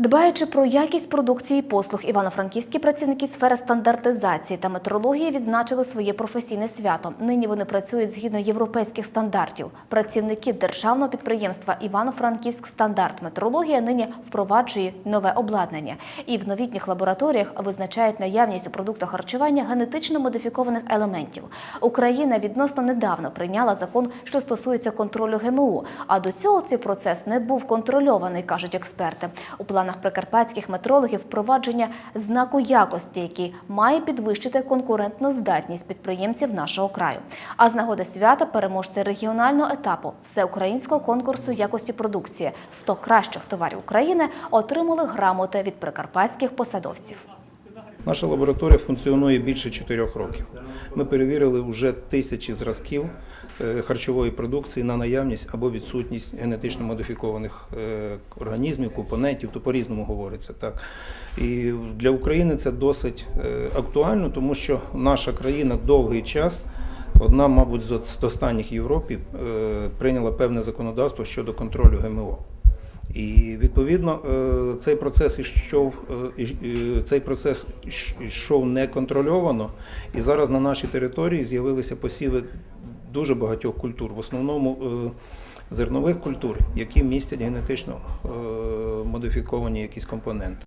Дбаючи про якість продукції послуг, івано-франківські працівники сфери стандартизації та метрології відзначили своє професійне свято. Нині вони працюють згідно європейських стандартів. Працівники державного підприємства Івано-Франківськ стандарт метрологія нині впроваджує нове обладнання і в новітніх лабораторіях визначають наявність у продуктах харчування генетично модифікованих елементів. Україна відносно недавно прийняла закон, що стосується контролю ГМО. А до цього цей процес не був контрольований, кажуть експерти. У планах прикарпатських метрологів впровадження знаку якості, який має підвищити конкурентну здатність підприємців нашого краю. А з нагоди свята переможці регіонального етапу всеукраїнського конкурсу якості продукції 100 кращих товарів України отримали грамоти від прикарпатських посадовців. Наша лабораторія функціонує більше 4 років. Ми перевірили вже тисячі зразків е, харчової продукції на наявність або відсутність генетично модифікованих е, організмів, компонентів, то по-різному говориться. Так. І для України це досить е, актуально, тому що наша країна довгий час. Одна, мабуть, з останніх Європі прийняла певне законодавство щодо контролю ГМО. І відповідно е, цей процес ішов, е, цей процес йшов неконтрольовано, і зараз на нашій території з'явилися посіви дуже багатьох культур, в основному е, зернових культур, які містять генетично модифіковані якісь компоненти.